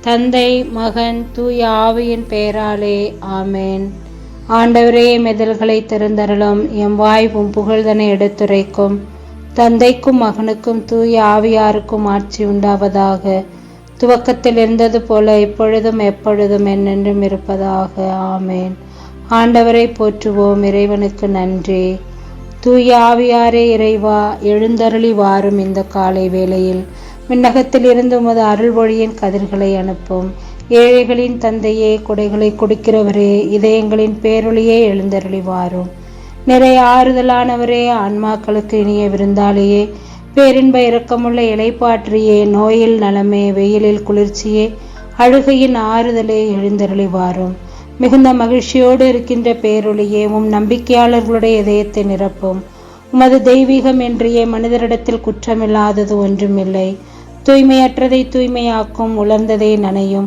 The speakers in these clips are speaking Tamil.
தந்தை மகன் தூய ஆவியின் பெயராலே ஆமேன். ஆண்டவரே மெதல்களை திறந்தருளும் எம் வாய்வும் புகழ்தனை எடுத்துரைக்கும். தந்தைக்கும் மகனுக்கும் தூய ஆவியாருக்கும் ஆட்சி உண்டாவதாக. துவக்கத்தில் இருந்தது போல இப்பொழுதும் எப்பொழுதும் என்னென்றும் இருப்பதாக. ஆமேன். ஆண்டவரை போற்றுவோம் இறைவனுக்கு நன்றி. தூய ஆவியாரே இறைவா எழுந்தருளி வாரும் இந்த காலை வேளையில். விண்ணகத்தில் உமது அருள்வொழியின் கதிர்களை அனுப்பும். ஏழைகளின் தந்தையே கொடைகளை கொடுக்கிறவரே இதயங்களின் பேரொழியே எழுந்தருளி வாரும் நிறைய ஆறுதலானவரே ஆன்மாக்களுக்கு இனிய விருந்தாளியே பேரின்ப இரக்கமுள்ள இலைப்பாற்றியே நோயில் நலமே வெயிலில் குளிர்ச்சியே அழுகையின் ஆறுதலே எழுந்தருளி வாரும் மிகுந்த மகிழ்ச்சியோடு இருக்கின்ற பேரொழியே உம் நம்பிக்கையாளர்களுடைய இதயத்தை நிரப்பும். உமது தெய்வீகம் என்றியே மனிதரிடத்தில் குற்றமில்லாதது ஒன்றுமில்லை. தூய்மையற்றதை தூய்மையாக்கும் உலர்ந்ததை நனையும்.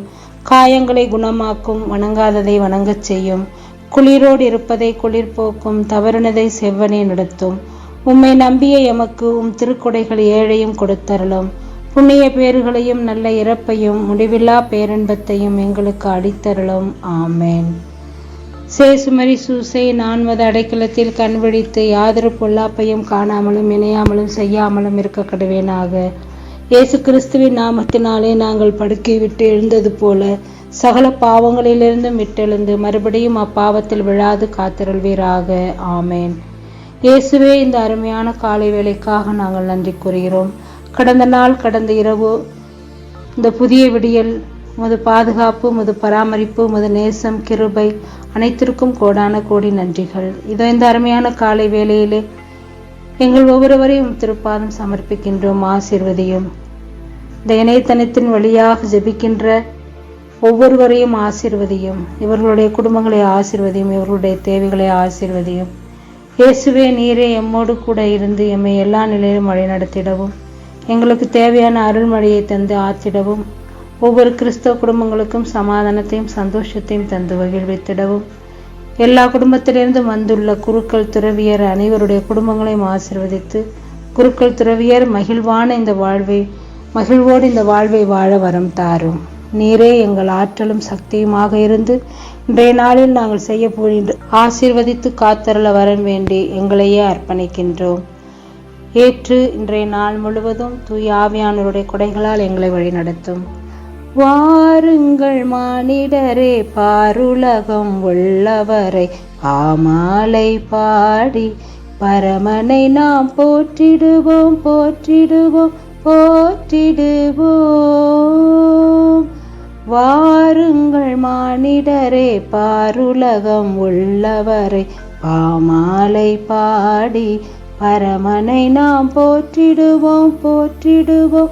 காயங்களை குணமாக்கும் வணங்காததை வணங்கச் செய்யும். குளிரோடு இருப்பதை குளிர் போக்கும் தவறுனதை செவ்வனே நடத்தும். உம்மை நம்பிய எமக்கு உம் திருக்குடைகள் ஏழையும் கொடுத்தருளும். புண்ணிய பேறுகளையும் நல்ல இறப்பையும் முடிவில்லா பேரன்பத்தையும் எங்களுக்கு அடித்தருளும். ஆமேன். சேசுமரி சூசை நான்மது அடைக்கலத்தில் கண் விழித்து யாதொரு பொல்லாப்பையும் காணாமலும் இணையாமலும் செய்யாமலும் இருக்க கடுவேனாக. இயேசு கிறிஸ்துவின் நாமத்தினாலே நாங்கள் படுக்கை விட்டு எழுந்தது போல சகல பாவங்களிலிருந்தும் விட்டெழுந்து மறுபடியும் அப்பாவத்தில் விழாது காத்திருள்வீராக. ஆமேன். இயேசுவே இந்த அருமையான காலை வேலைக்காக நாங்கள் நன்றி கூறுகிறோம். கடந்த நாள் கடந்த இரவு இந்த புதிய விடியல் உமது பாதுகாப்பு உமது பராமரிப்பு உமது நேசம் கிருபை அனைத்திற்கும் கோடான கோடி நன்றிகள். இதோ இந்த அருமையான காலை வேளையிலே எங்கள் ஒவ்வொருவரையும் திருப்பாதம் சமர்ப்பிக்கின்றோம் ஆசிர்வதியும். இந்த இணையதனத்தின் வழியாக ஜெபிக்கின்ற ஒவ்வொருவரையும் ஆசிர்வதியும். இவர்களுடைய குடும்பங்களை ஆசிர்வதியும் இவர்களுடைய தேவைகளை ஆசிர்வதியும். இயேசுவே நீரே எம்மோடு கூட இருந்து எம்மை எல்லா நிலையிலும் வழிநடத்திடவும். எங்களுக்கு தேவையான அருள்மழையை தந்து ஆத்திடவும் ஒவ்வொரு கிறிஸ்தவ குடும்பங்களுக்கும் சமாதானத்தையும் சந்தோஷத்தையும் தந்து மகிழ்வித்திடவும். எல்லா குடும்பத்திலிருந்தும் வந்துள்ள குருக்கள் துறவியர் அனைவருடைய குடும்பங்களையும் ஆசிர்வதித்து குருக்கள் துறவியர் மகிழ்வான இந்த வாழ்வை மகிழ்வோடு இந்த வாழ்வை வாழ வரம் தாரும். நீரே எங்கள் ஆற்றலும் சக்தியுமாக இருந்து இன்றைய நாளில் நாங்கள் செய்ய போகின்ற ஆசீர்வதித்து காத்தருள வரம் வேண்டி எங்களையே அர்ப்பணிக்கின்றோம். ஏற்று இன்றைய நாள் முழுவதும் தூய் ஆவியானவருடைய கொடைகளால் எங்களை வழிநடத்தும். வாருங்கள் மானிடரே பாருலகம் உள்ளவரை. பாமாலை பாடி பரமனை நாம் போற்றிடுவோம் போற்றிடுவோம் போற்றிடுவோம். வாருங்கள் மானிடரே பாருலகம் உள்ளவரை. பாமாலை பாடி பரமனை நாம் போற்றிடுவோம் போற்றிடுவோம்.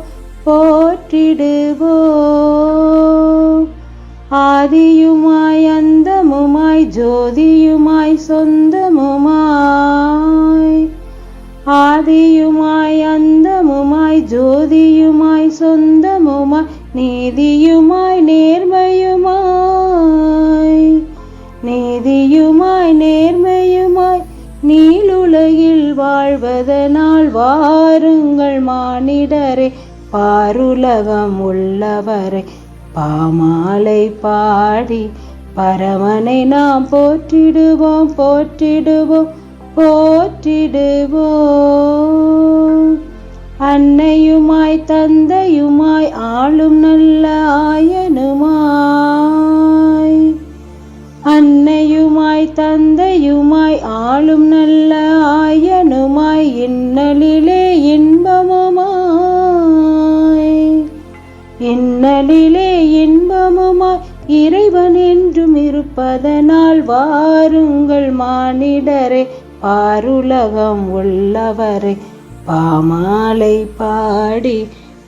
போற்றிடுவோம். ஆதியுமாய் அந்தமுமாய் ஜோதியுமாய் சொந்தமுமாய். ஆதியுமாய் அந்தமுமாய் ஜோதியுமாய் சொந்தமுமாய் நீதியுமாய் நேர்மையுமாய். நீதியுமாய் நேர்மையுமாய் நீளுலகில் வாழ்வதனால் வாருங்கள் மானிடரே. பாருலகம் உள்ளவரை பாமாலை பாடி பரமனை நாம் போற்றிடுவோம் போற்றிடுவோம் போற்றிடுவோம். அன்னையுமாய் தந்தையுமாய் ஆளும் நல்ல ஆயனுமாய். அன்னையுமாய் தந்தையுமாய் என்னலிலே இன்பமுமாய் இறைவன் என்றும் இருப்பதனால் வாருங்கள் மானிடரே பாருலகம் உள்ளவரை. பாமாலை பாடி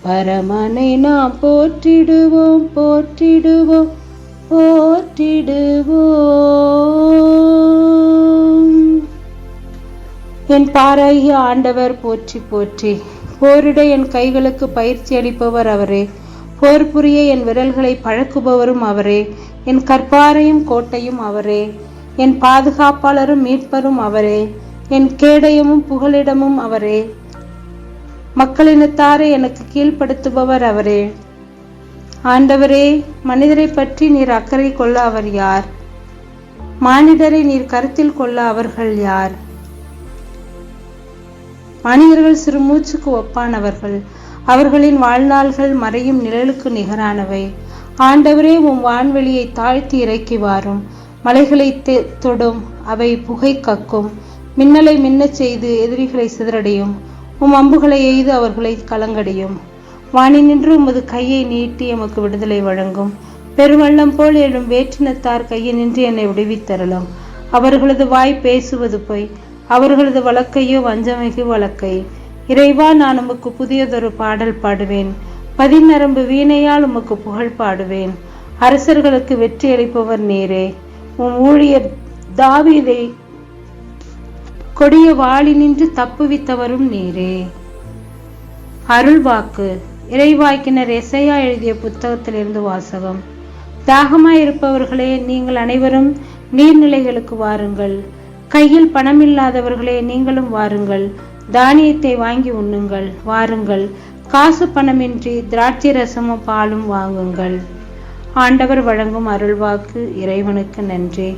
பரமனை நாம் போற்றிடுவோம் போற்றிடுவோம் போற்றிடுவோம். என் பாராகிய ஆண்டவர் போற்றி போற்றி. போரிட என் கைகளுக்கு பயிற்சி அளிப்பவர் அவரே. போர் புரிய என் விரல்களை பழக்குபவரும் அவரே. என் கற்பாரையும் கோட்டையும் அவரே. என் பாதுகாப்பாளரும் மீட்பரும் அவரே. என் கேடயமும் புகலிடமும் அவரே. மக்களினத்தாரை எனக்கு கீழ்ப்படுத்துபவர் அவரே. ஆண்டவரே மனிதரை பற்றி நீர் அக்கறை கொள்ள அவர் யார்? மானிடரை நீர் கருத்தில் கொள்ள அவர்கள் யார்? மனிதர்கள் சிறு மூச்சுக்கு ஒப்பானவர்கள். அவர்களின் வாழ்நாள்கள் மறையும் நிழலுக்கு நிகரானவை. ஆண்டவரே உம் வான்வெளியை தாழ்த்தி இறக்கி வாரும் மலைகளை தொடும் அவை புகை கக்கும். மின்னலை மின்னச் செய்து எதிரிகளை சிதறடையும். உம் அம்புகளை எய்து அவர்களை கலங்கடியும். வானினின்று உமது கையை நீட்டி எமக்கு விடுதலை வழங்கும். பெருவள்ளம் போல் எழும் வேற்றினத்தார் கையை நின்று என்னை விடுவித்தரலாம் அவர்களது வாய் பேசுவது பொய். அவர்களது வழக்கையோ வஞ்சமிகு வழக்கை. இறைவா நான் உமக்கு புதியதொரு பாடல் பாடுவேன். பதிநரம்பு வீணையால் உமக்கு புகழ் பாடுவேன். அரசர்களுக்கு வெற்றி அளிப்பவர் நீரே. உம் ஊழியர் தாவீதை கொடிய வாளி நின்று தப்புவித்தவரும் நீரே. அருள்வாக்கு. இறைவாக்கினர் எசையா எழுதிய புத்தகத்திலிருந்து வாசகம். தாகமாயிருப்பவர்களே நீங்கள் அனைவரும் நீர்நிலைகளுக்கு வாருங்கள். கையில் பணமில்லாதவர்களே நீங்களும் வாருங்கள். தானியத்தை வாங்கி உண்ணுங்கள் வாருங்கள். காசு பணமின்றி திராட்சை ரசமும் பாலும் வாங்குங்கள். ஆண்டவர் வழங்கும் அருள்வாக்கு இறைவனுக்கு நன்றி.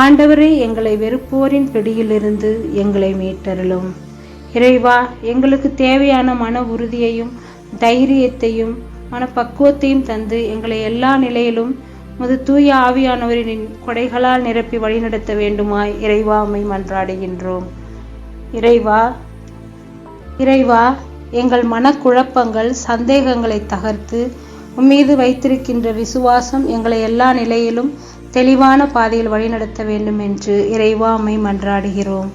ஆண்டவரே எங்களை வெறுப்போரின் பிடியிலிருந்து எங்களை மீட்டருளும். இறைவா எங்களுக்கு தேவையான மன உறுதியையும் தைரியத்தையும் மனப்பக்குவத்தையும் தந்து எங்களை எல்லா நிலையிலும் முது தூய ஆவியானவரின் கொடைகளால் நிரப்பி வழிநடத்த வேண்டுமாய் இறைவா அமை மன்றாடுகின்றோம். இறைவா இறைவா எங்கள் மனக்குழப்பங்கள் சந்தேகங்களை தகர்த்து உம்மீது வைத்திருக்கின்ற விசுவாசம் எங்களை எல்லா நிலையிலும் தெளிவான பாதையில் வழிநடத்த வேண்டும் என்று இறைவா உம்மை மன்றாடுகிறோம்.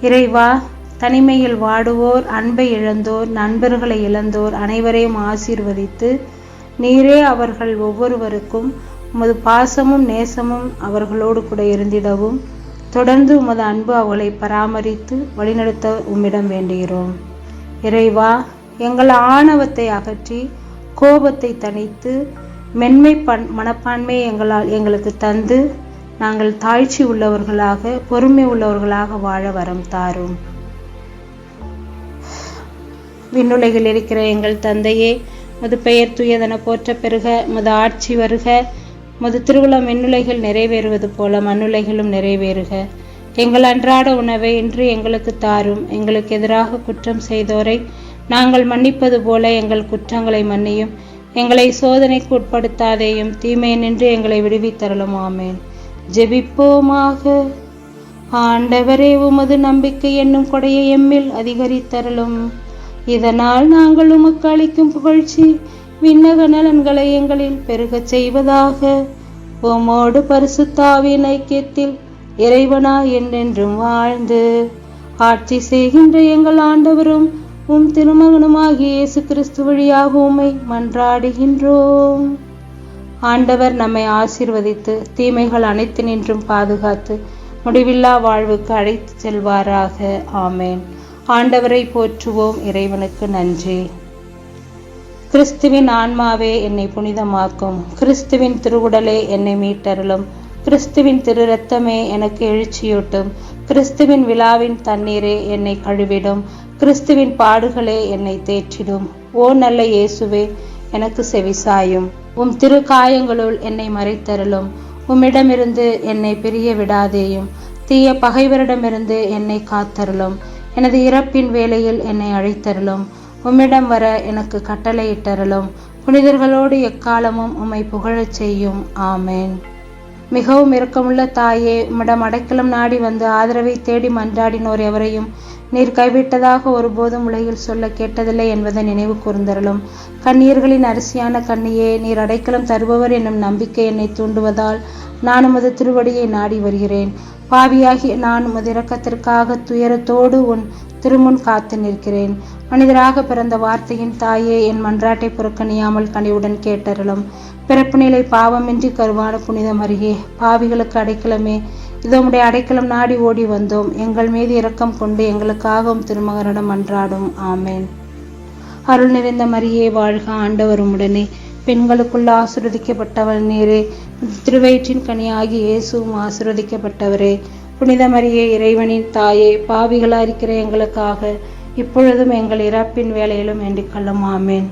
இறைவா தனிமையில் வாடுவோர் அன்பை இழந்தோர் நண்பர்களை இழந்தோர் அனைவரையும் ஆசீர்வதித்து நீரே அவர்கள் ஒவ்வொருவருக்கும் உமது பாசமும் நேசமும் அவர்களோடு கூட இருந்திடவும். தொடர்ந்து உமது அன்பு அவளை பராமரித்து வழிநடத்த உம்மிடம் வேண்டுகிறோம். இறைவா எங்கள் ஆணவத்தை அகற்றி கோபத்தை தணித்து மென்மை பண் மனப்பான்மையை எங்களால் எங்களுக்கு தந்து நாங்கள் தாழ்ச்சி உள்ளவர்களாக பொறுமை உள்ளவர்களாக வாழ வரம் தாரும். விண்ணுலகில் இருக்கிற எங்கள் தந்தையே முது பெயர் துயதென போற்ற பெருக முது ஆட்சி வருக முது திருவிழா மின்னுலைகள் நிறைவேறுவது போல மண்ணுலைகளும் நிறைவேறுக. எங்கள் அன்றாட உணவை இன்று எங்களுக்கு தாரும். எங்களுக்கு எதிராக குற்றம் செய்தோரை நாங்கள் மன்னிப்பது போல எங்கள் குற்றங்களை மன்னியும். எங்களை சோதனைக்கு உட்படுத்தாதேயும் தீமை நின்று எங்களை விடுவித்தரலும் ஆமேன். ஜெபிப்போமாக. ஆண்டவரே உமது நம்பிக்கை என்னும் கொடையை எம்மில் அதிகரித்தரலும் இதனால் நாங்கள் உமக்கு அளிக்கும் புகழ்ச்சி விண்ணக நலன்களை எங்களில் பெருகச் செய்வதாக உமோடு பரிசுத்தாவின் ஐக்கியத்தில் இறைவனா என்றென்றும் வாழ்ந்து ஆட்சி செய்கின்ற எங்கள் ஆண்டவரும் உம் திருமகனுமாகிய இயேசு கிறிஸ்து வழியாக உம்மை மன்றாடுகின்றோம். ஆண்டவர் நம்மை ஆசிர்வதித்து தீமைகள் அனைத்து நின்றும் பாதுகாத்து முடிவில்லா வாழ்வுக்கு அழைத்து செல்வாராக. ஆமேன். ஆண்டவரை போற்றுவோம். இறைவனுக்கு நன்றி. கிறிஸ்துவின் ஆன்மாவே என்னை புனிதமாக்கும். கிறிஸ்துவின் திருவுடலே என்னை மீட்டருளும். கிறிஸ்துவின் திரு ரத்தமே எனக்கு எழுச்சியூட்டும். கிறிஸ்துவின் விழாவின் தண்ணீரே என்னை கழுவிடும். கிறிஸ்துவின் பாடுகளே என்னை தேற்றிடும். ஓ நல்ல இயேசுவே எனக்கு செவிசாயும் உம் திரு காயங்களுள் என்னை மறைத்தருளும். உம்மிடமிருந்து என்னை பிரிய விடாதேயும். தீய பகைவரிடமிருந்து என்னை காத்தருளும். எனது இறப்பின் வேளையில் என்னை அழைத்தருளும். உம்மிடம் வர எனக்கு கட்டளையிட்டருளும். புனிதர்களோடு எக்காலமும் உம்மை புகழச் செய்யும். ஆமேன். மிகவும் இரக்கமுள்ள தாயே உம்மிடம் அடைக்கலம் நாடி வந்து ஆதரவை தேடி மன்றாடினோர் எவரையும் நீர் கைவிட்டதாக ஒருபோதும் உலகில் சொல்ல கேட்டதில்லை என்பதை நினைவு கூர்ந்தருளும். கண்ணீர்களின் அரிசியான கண்ணியே நீர் அடைக்கலம் தருபவர் என்னும் நம்பிக்கை என்னை தூண்டுவதால் நான் உமது திருவடியை நாடி வருகிறேன். பாவியாகி நான் உமது இரக்கத்திற்காக துயரத்தோடு உன் திருமுன் காத்து நிற்கிறேன். மனிதராக பிறந்த வார்த்தையின் தாயே என் மன்றாட்டை புறக்கணியாமல் கனிவுடன் கேட்டருளும். பிறப்பு நிலை பாவமின்றி கருவான புனிதம் அருகே பாவிகளுக்கு அடைக்கலமே. இதோ அடைக்கலம் நாடி ஓடி வந்தோம். எங்கள் மீது இரக்கம் கொண்டு எங்களுக்காகவும் திருமகனிடம் அன்றாடும். ஆமேன். அருள் நிறைந்த மரியே வாழ்க ஆண்டவரும் உடனே பெண்களுக்குள்ள ஆசிர்வதிக்கப்பட்டவர் நீரே. திருவயிற்றின் கனியாகி இயேசுவும் ஆசிர்வதிக்கப்பட்டவரே. புனித மரியே இறைவனின் தாயே பாவிகளா இருக்கிற எங்களுக்காக இப்பொழுதும் எங்கள் இறப்பின் வேலையிலும் வேண்டிக்கொள்ளும் ஆமேன்.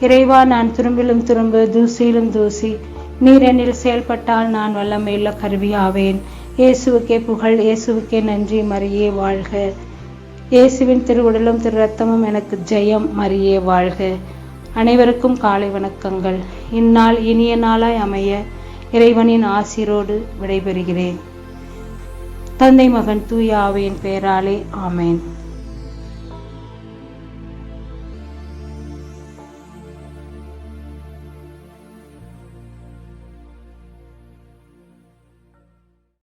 இறைவா நான் துரும்பிலும் துரும்பு தூசியிலும் தூசி. நீர் என்னில் செயல்பட்டால் நான் வல்லமையுள்ள கருவியாவேன். இயேசுவுக்கே புகழ் இயேசுவுக்கே நன்றி மரியே வாழ்க. இயேசுவின் திருவுடலும் திரு ரத்தமும் எனக்கு ஜெயம் மரியே வாழ்க. அனைவருக்கும் காலை வணக்கங்கள். இந்நாள் இனிய நாளாய் அமைய இறைவனின் ஆசிரோடு விடைபெறுகிறேன். தந்தை மகன் தூயாவையின் பெயராலே ஆமேன்.